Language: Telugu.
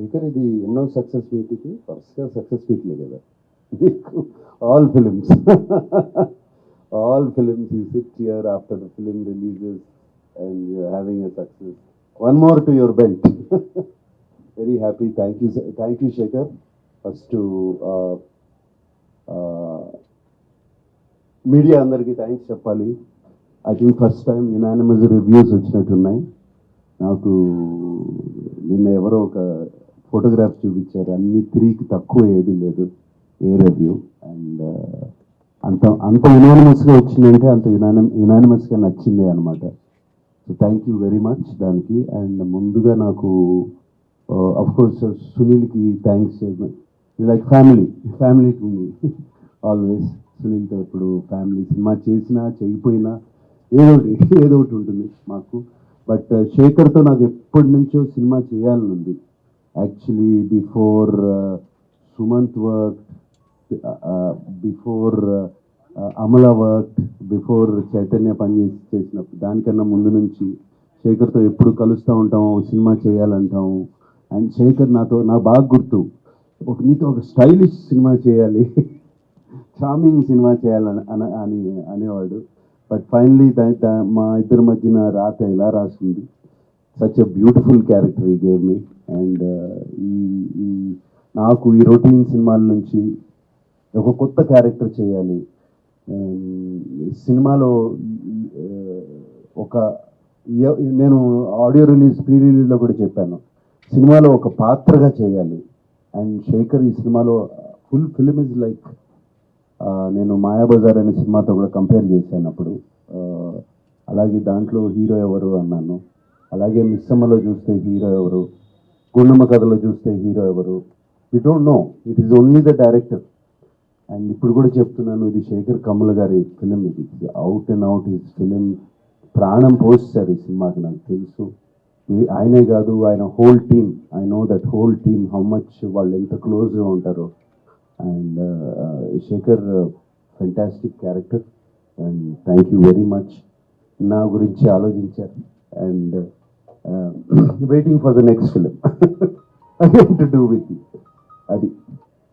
శేఖర్ ఇది ఎన్నో సక్సెస్ మీట్ ఇది వరుసగా సక్సెస్ మీట్లే కదా. మీకు all films all films you sit here after the film releases and you having a success one more to your belt very happy thank you thank you Shekhar first media అందరికీ థ్యాంక్స్ చెప్పాలి. I think first time unanimous reviews వచ్చినట్టున్నాయి. నాకు నిన్న ఎవరో ఒక ఫోటోగ్రాఫ్ చూపించారు. అన్ని త్రీకి తక్కువ ఏది లేదు. ఏ రివ్యూ అండ్ అంత అంత యునానిమస్గా వచ్చిందంటే అంత యునాని యునానిమస్గా నచ్చింది అనమాట so thank you very much దానికి. అండ్ ముందుగా నాకు అఫ్ కోర్స్ సునీల్కి thanks like family family to me always సునీల్తో ఇప్పుడు ఫ్యామిలీ సినిమా చేసినా చేయకపోయినా ఏదో ఒకటి ఏదో ఒకటి ఉంటుంది మాకు. బట్ uh, శేఖర్తో నాకు ఎప్పటి నుంచో సినిమా చేయాలని ఉంది. Actually before Sumanth work before Amala work before Chaitanya పని చేసి చేసినప్పుడు దానికన్నా ముందు నుంచి శేఖర్తో ఎప్పుడు కలుస్తూ ఉంటాము సినిమా చేయాలంటాము అండ్ శేఖర్ నాతో నాకు బాగా గుర్తు. ఒక నీతో ఒక స్టైలిష్ సినిమా చేయాలి. చార్మింగ్ సినిమా చేయాలని అని అని అనేవాడు. బట్ ఫైనలీ మా ఇద్దరి మధ్యన రాత ఇలా రాసింది సచ్ ఎ బ్యూటిఫుల్ క్యారెక్టర్ ఈ గేమ్ అండ్ ఈ ఈ నాకు ఈ రొటీన్ సినిమాల నుంచి ఒక కొత్త క్యారెక్టర్ చేయాలి. సినిమాలో ఒక నేను ఆడియో రిలీజ్ ప్రీ రిలీజ్లో కూడా చెప్పాను. సినిమాలో ఒక పాత్రగా చేయాలి. అండ్ శేఖర్ ఈ సినిమాలో ఫుల్ ఫిలిం ఇస్ లైక్ నేను మాయాబజార్ అనే సినిమాతో కూడా కంపేర్ చేశాను అప్పుడు. అలాగే దాంట్లో హీరో ఎవరు అన్నాను. అలాగే మిస్సమ్మలో చూస్తే హీరో ఎవరు? గుండమ్మ కథలో చూస్తే హీరో ఎవరు? We don't know it is only the director and ఇప్పుడు కూడా చెప్తున్నాను ఇది శేఖర్ కమల్ గారి ఫిలిం ఇది అవుట్ అండ్ అవుట్ ఈ ఫిలిం ప్రాణం పోస్తారు ఈ సినిమాకి నాకు తెలుసు. ఆయనే కాదు ఆయన whole team I know that whole team how much వాళ్ళు ఎంత క్లోజ్గా ఉంటారో. And uh, Shekhar fantastic character and thank you very much నా గురించి ఆలోచించారు. And waiting for the next film I to do with అది.